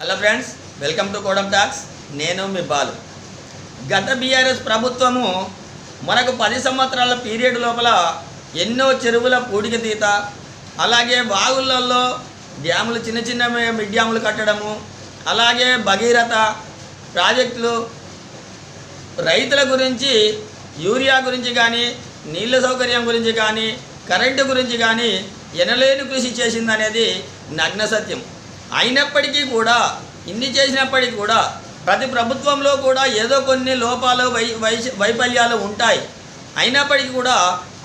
Hello friends welcome to Kodam talks నేను మీ బాలు. గత బీఆర్ఎస్ ప్రభుత్వము మనకు పది సంవత్సరాల పీరియడ్ లోపల ఎన్నో చెరువుల పూడిక తీత అలాగే వాగులలో డ్యాములు చిన్న చిన్న మిడ్ డ్యాములు కట్టడము అలాగే భగీరథ ప్రాజెక్టులు రైతుల గురించి యూరియా గురించి కానీ నీళ్ళ సౌకర్యం గురించి కానీ కరెంటు గురించి కానీ ఎనలేని కృషి చేసిందనేది నగ్న సత్యం. అయినప్పటికీ కూడా ఇన్ని చేసినప్పటికీ కూడా ప్రతి ప్రభుత్వంలో కూడా ఏదో కొన్ని లోపాలు వై వై వైఫల్యాలు ఉంటాయి. అయినప్పటికీ కూడా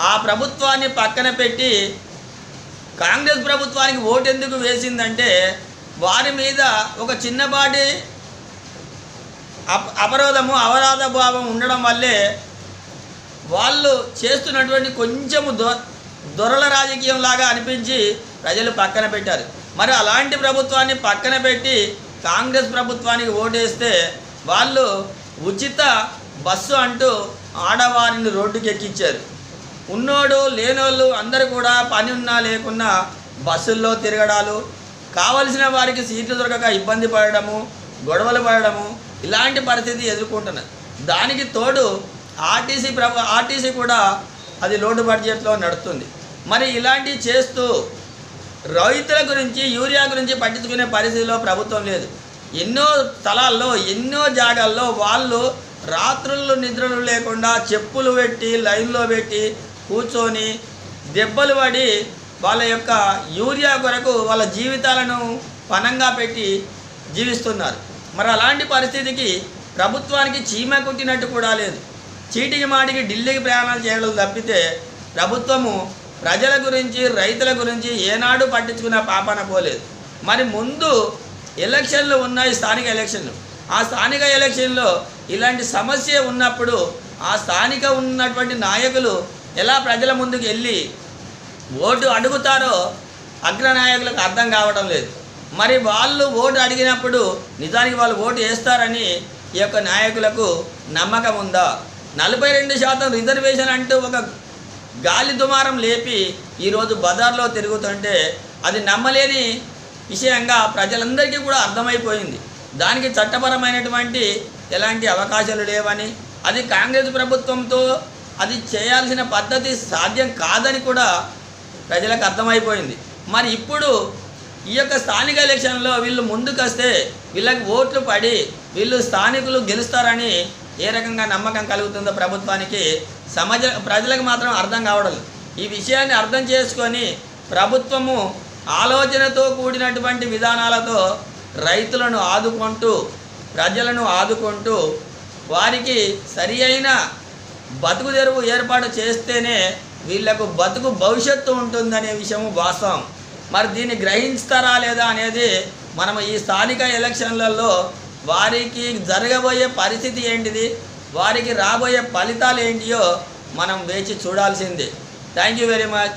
ఆ ప్రభుత్వాన్ని పక్కన పెట్టి కాంగ్రెస్ ప్రభుత్వానికి ఓటు ఎందుకు వేసిందంటే వారి మీద ఒక చిన్నపాటి అప అపరాధము అవరాధ భావం ఉండడం వల్లే వాళ్ళు చేస్తున్నటువంటి కొంచెము దొ దొరల రాజకీయంలాగా అనిపించి ప్రజలు పక్కన పెట్టారు. మరి అలాంటి ప్రభుత్వాన్ని పక్కన పెట్టి కాంగ్రెస్ ప్రభుత్వానికి ఓటేస్తే వాళ్ళు ఉచిత బస్సు అంటూ ఆడవారిని రోడ్డుకి ఎక్కించారు. ఉన్నోడు లేనోళ్ళు అందరూ కూడా పని ఉన్నా లేకున్నా బస్సుల్లో తిరగడాలు కావలసిన వారికి సీట్లు దొరకక ఇబ్బంది పడడము గొడవలు పడడము ఇలాంటి పరిస్థితి ఎదుర్కొంటున్నారు. దానికి తోడు ఆర్టీసీ ప్రభు ఆర్టీసీ కూడా అది లోటు బడ్జెట్లో నడుస్తుంది. మరి ఇలాంటివి చేస్తూ రైతుల గురించి యూరియా గురించి పట్టించుకునే పరిస్థితిలో ప్రభుత్వం లేదు. ఎన్నో స్థలాల్లో ఎన్నో జాగాల్లో వాళ్ళు రాత్రులు నిద్రలు లేకుండా చెప్పులు పెట్టి లైన్లో పెట్టి కూర్చొని దెబ్బలు పడి వాళ్ళ యొక్క యూరియా కొరకు వాళ్ళ జీవితాలను పణంగా పెట్టి జీవిస్తున్నారు. మరి అలాంటి పరిస్థితికి ప్రభుత్వానికి చీమ కుట్టినట్టు కూడా లేదు. చీటికి మాటికి ఢిల్లీకి ప్రయాణాలు చేయడం తప్పితే ప్రభుత్వము ప్రజల గురించి రైతుల గురించి ఏనాడు పట్టించుకున్న పాపన పోలేదు. మరి ముందు ఎలక్షన్లు ఉన్నాయి స్థానిక ఎలక్షన్లు. ఆ స్థానిక ఎలక్షన్లో ఇలాంటి సమస్య ఉన్నప్పుడు ఆ స్థానిక ఉన్నటువంటి నాయకులు ఎలా ప్రజల ముందుకు వెళ్ళి ఓటు అడుగుతారో అగ్రనాయకులకు అర్థం కావడం లేదు. మరి వాళ్ళు ఓటు అడిగినప్పుడు నిజానికి వాళ్ళు ఓటు వేస్తారని ఈ యొక్క నాయకులకు నమ్మకం ఉందా? నలభై రెండు శాతం రిజర్వేషన్ అంటూ ఒక గాలి దుమారం లేపి ఈరోజు బజార్లో తిరుగుతుంటే అది నమ్మలేని విషయంగా ప్రజలందరికీ కూడా అర్థమైపోయింది. దానికి చట్టపరమైనటువంటి ఎలాంటి అవకాశాలు లేవని అది కాంగ్రెస్ ప్రభుత్వంతో అది చేయాల్సిన పద్ధతి సాధ్యం కాదని కూడా ప్రజలకు అర్థమైపోయింది. మరి ఇప్పుడు ఈ యొక్క స్థానిక ఎలక్షన్లో వీళ్ళు ముందుకొస్తే వీళ్ళకి ఓట్లు పడి వీళ్ళు స్థానికులు గెలుస్తారని ఏ రకంగా నమ్మకం కలుగుతుందో ప్రభుత్వానికి సమాజ ప్రజలకు మాత్రం అర్థం కావడం ఈ విషయాన్ని అర్థం చేసుకొని ప్రభుత్వము ఆలోచనతో కూడినటువంటి విధానాలతో రైతులను ఆదుకుంటూ ప్రజలను ఆదుకుంటూ వారికి సరి అయిన బతుకు తెరువు ఏర్పాటు చేస్తేనే వీళ్ళకు బతుకు భవిష్యత్తు ఉంటుందనే విషయము వాస్తవం. మరి దీన్ని గ్రహిస్తారా లేదా అనేది మనం ఈ స్థానిక ఎలక్షన్లలో వారికి జరగబోయే పరిస్థితి ఏంటిది? వారికి రాబోయే ఫలితాలు ఏంటియో మనం వేచి చూడాల్సిందే. Thank you very much